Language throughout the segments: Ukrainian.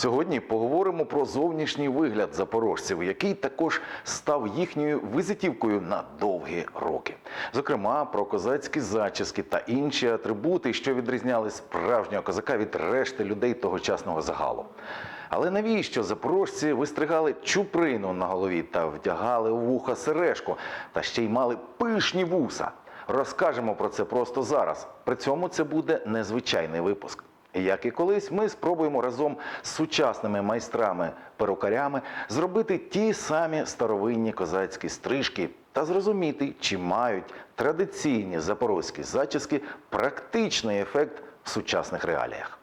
Сьогодні поговоримо про зовнішній вигляд запорожців, який також став їхньою визитівкою на довгі роки. Зокрема, про козацькі зачіски та інші атрибути, що відрізняли справжнього козака від решти людей тогочасного загалу. Але навіщо запорожці вистригали чуприну на голові та вдягали у вуха сережку, та ще й мали пишні вуса? Розкажемо про це просто зараз. При цьому це буде незвичайний випуск. Як і колись, ми спробуємо разом з сучасними майстрами-перукарями зробити ті самі старовинні козацькі стрижки та зрозуміти, чи мають традиційні запорозькі зачіски практичний ефект в сучасних реаліях.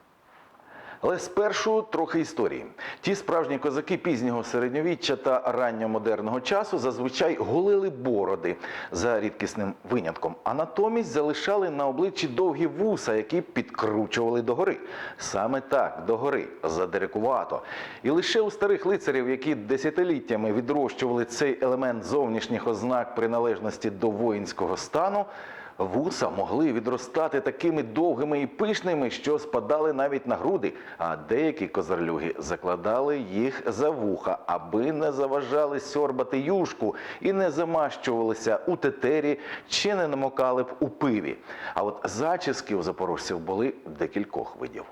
Але спершу трохи історії. Ті справжні козаки пізнього середньовіччя та ранньомодерного часу зазвичай голили бороди за рідкісним винятком, а натомість залишали на обличчі довгі вуса, які підкручували догори. Саме так, догори, задирикувато. І лише у старих лицарів, які десятиліттями відрощували цей елемент зовнішніх ознак приналежності до воїнського стану. Вуса могли відростати такими довгими і пишними, що спадали навіть на груди, а деякі козарлюги закладали їх за вуха, аби не заважали сьорбати юшку і не замащувалися у тетері чи не намокали б у пиві. А от зачіски у запорожців були декількох видів.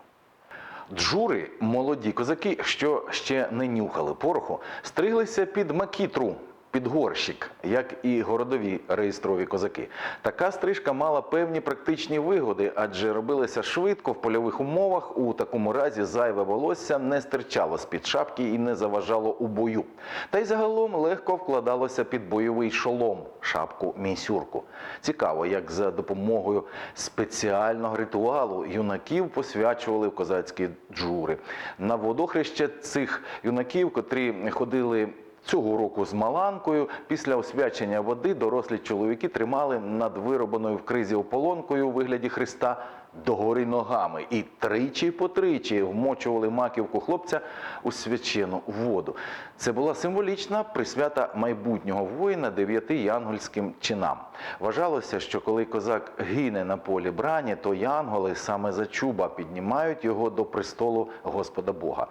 Джури, молоді козаки, що ще не нюхали пороху, стриглися під макітру. Під горщик, як і городові реєстрові козаки. Така стрижка мала певні практичні вигоди, адже робилася швидко в польових умовах. У такому разі зайве волосся не стирчало з-під шапки і не заважало у бою. Та й загалом легко вкладалося під бойовий шолом, шапку місюрку. Цікаво, як за допомогою спеціального ритуалу юнаків посвячували в козацькі джури. На водохреще цих юнаків, котрі ходили. Цього року з Маланкою. Після освячення води дорослі чоловіки тримали над виробленою в кризі ополонкою у вигляді Христа догори ногами і тричі по тричі вмочували маківку хлопця у свячену воду. Це була символічна присвята майбутнього воїна дев'яти янгольським чинам. Вважалося, що коли козак гине на полі брані, то янголи саме за чуба піднімають його до престолу Господа Бога.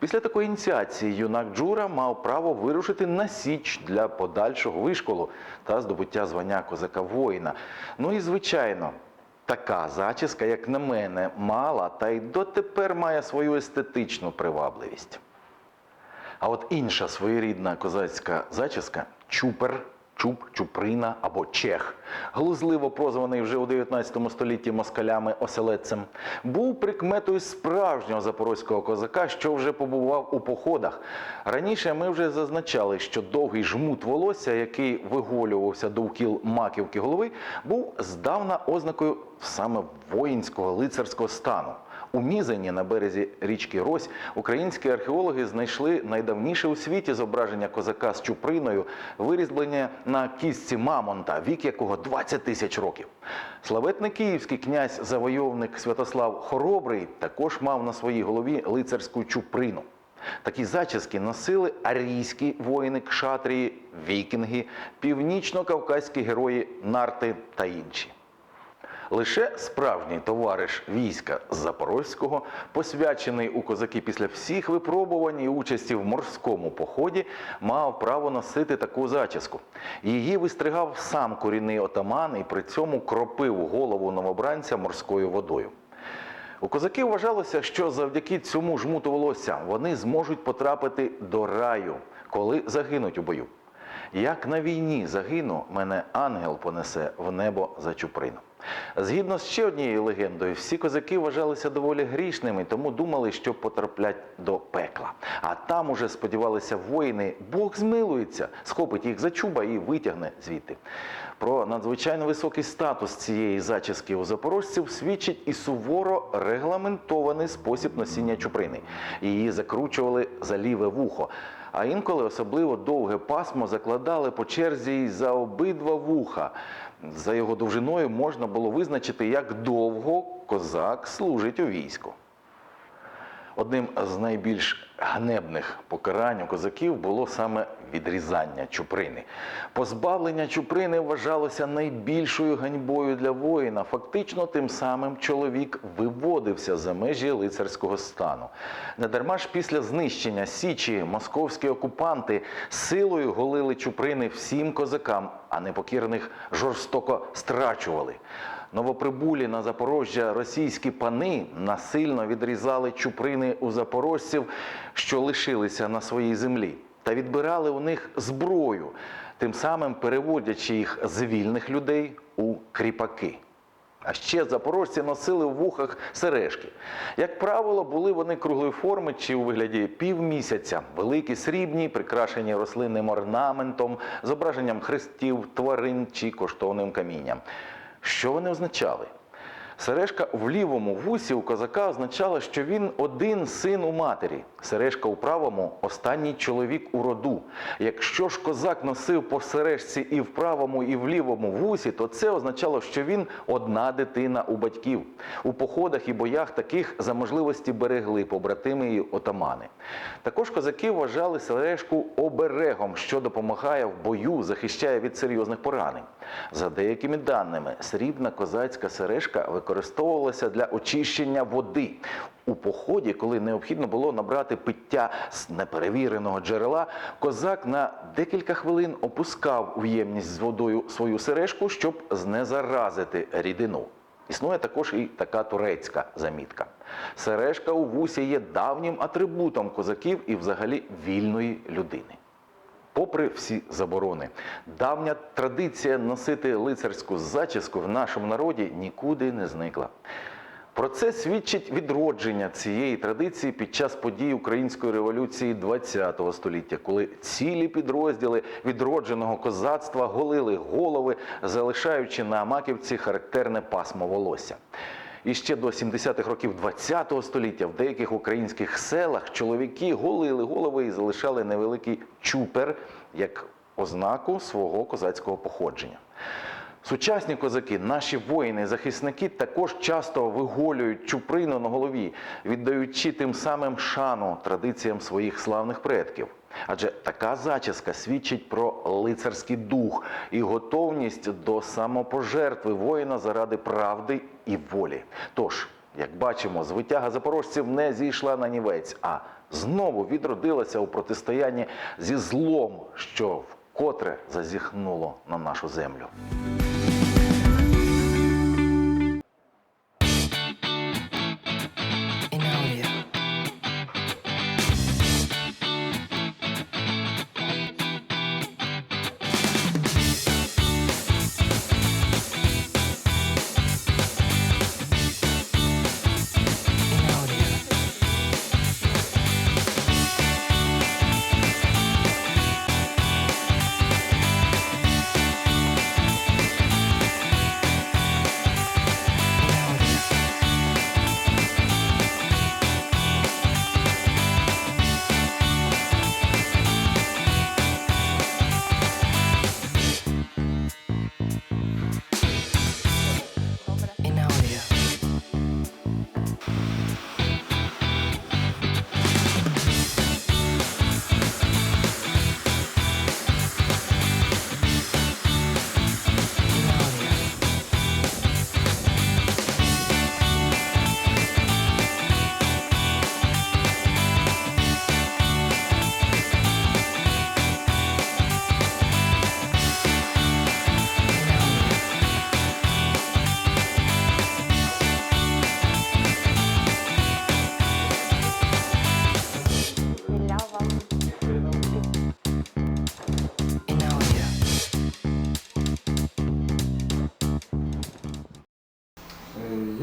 Після такої ініціації юнак Джура мав право вирушити на січ для подальшого вишколу та здобуття звання козака воїна. Ну і звичайно. Така зачіска, як на мене, мала та й дотепер має свою естетичну привабливість. А от інша своєрідна козацька зачіска чупер, чуб, чуприна або чех, глузливо прозваний вже у 19 столітті москалями оселедцем, був прикметою справжнього запорозького козака, що вже побував у походах. Раніше ми вже зазначали, що довгий жмут волосся, який виголювався довкіл маківки голови, був здавна ознакою саме воїнського лицарського стану. У Мізені на березі річки Рось українські археологи знайшли найдавніше у світі зображення козака з чуприною, вирізблення на кістці Мамонта, вік якого 20 тисяч років. Славетний київський князь завойовник Святослав Хоробрий також мав на своїй голові лицарську чуприну. Такі зачіски носили арійські воїни кшатрії, вікінги, північно-кавказькі герої нарти та інші. Лише справжній товариш війська Запорозького, посвячений у козаки після всіх випробувань і участі в морському поході, мав право носити таку зачіску. Її вистригав сам корінний отаман і при цьому кропив голову новобранця морською водою. У козаків вважалося, що завдяки цьому жмуту волосся вони зможуть потрапити до раю, коли загинуть у бою. Як на війні загину, мене ангел понесе в небо за чуприну. Згідно з ще однією легендою, всі козаки вважалися доволі грішними, тому думали, що потраплять до пекла. А там уже сподівалися воїни, Бог змилується, схопить їх за чуба і витягне звідти. Про надзвичайно високий статус цієї зачіски у запорожців свідчить і суворо регламентований спосіб носіння чуприни. Її закручували за ліве вухо. А інколи особливо довге пасмо закладали по черзі й за обидва вуха. За його довжиною можна було визначити, як довго козак служить у війську. Одним з найбільш ганебних покарань у козаків було саме відрізання чуприни. Позбавлення чуприни вважалося найбільшою ганьбою для воїна. Фактично, тим самим чоловік виводився за межі лицарського стану. Недарма ж після знищення Січі московські окупанти силою голили чуприни всім козакам, а непокірних жорстоко страчували. Новоприбулі на Запорожжя російські пани насильно відрізали чуприни у запорожців, що лишилися на своїй землі, та відбирали у них зброю, тим самим переводячи їх з вільних людей у кріпаки. А ще запорожці носили в вухах сережки. Як правило, були вони круглої форми чи у вигляді півмісяця, великі, срібні, прикрашені рослинним орнаментом, зображенням хрестів, тварин чи коштовним камінням. Що вони означали? Сережка в лівому вусі у козака означала, що він один син у матері. Сережка у правому останній чоловік у роду. Якщо ж козак носив по сережці і в правому, і в лівому вусі, то це означало, що він одна дитина у батьків. У походах і боях таких за можливості берегли побратими і отамани. Також козаки вважали сережку оберегом, що допомагає в бою, захищає від серйозних поранень. За деякими даними, срібна козацька сережка використовувалася для очищення води. У поході, коли необхідно було набрати пиття з неперевіреного джерела, козак на декілька хвилин опускав у ємність з водою свою сережку, щоб знезаразити рідину. Існує також і така турецька замітка. Сережка у вусі є давнім атрибутом козаків і взагалі вільної людини. Попри всі заборони, давня традиція носити лицарську зачіску в нашому народі нікуди не зникла. Про це свідчить відродження цієї традиції під час подій української революції ХХ століття, коли цілі підрозділи відродженого козацтва голили голови, залишаючи на маківці характерне пасмо волосся. І ще до 70-х років ХХ століття в деяких українських селах чоловіки голили голови і залишали невеликий чупер як ознаку свого козацького походження. Сучасні козаки, наші воїни, захисники також часто виголюють чуприну на голові, віддаючи тим самим шану традиціям своїх славних предків. Адже така зачіска свідчить про лицарський дух і готовність до самопожертви воїна заради правди і волі. Тож, як бачимо, звитяга запорожців не зійшла на нівець, а знову відродилася у протистоянні зі злом, що вкотре зазіхнуло на нашу землю.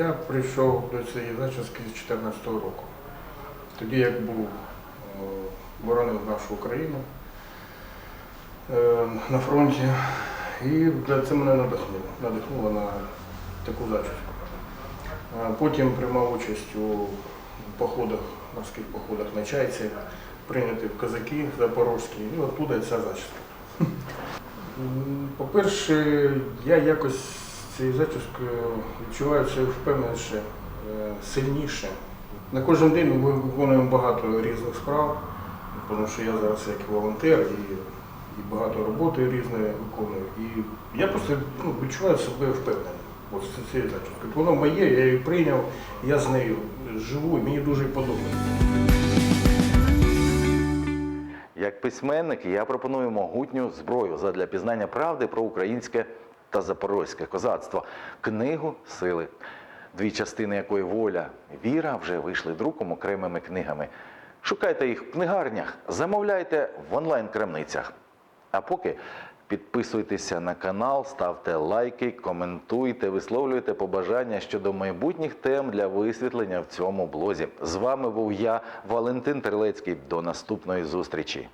Я прийшов до цієї зачіски з 2014 року. Тоді як був е, боронив нашу Україну е, на фронті. І це мене надихнуло, надихнуло на таку зачіску. Потім приймав участь у походах, морських походах на чайці, прийнятий в козаки запорозькі, і оттуда ця зачіска. По-перше, я якось цією зачіскою відчуваю себе впевненіше, е, сильніше, На кожен день ми виконуємо багато різних справ, тому що я зараз як волонтер і, і багато роботи різної виконую. І я просто ну, відчуваю себе впевненим. Ось цією зачіскою. Воно моє, я її прийняв, я з нею живу, і мені дуже подобається. Як письменник я пропоную могутню зброю задля пізнання правди про українське та запорозьке козацтво. Книгу сили, дві частини якої воля віра вже вийшли друком окремими книгами. Шукайте їх в книгарнях, замовляйте в онлайн-крамницях. А поки підписуйтеся на канал, ставте лайки, коментуйте, висловлюйте побажання щодо майбутніх тем для висвітлення в цьому блозі. З вами був я, Валентин Терлецький. До наступної зустрічі.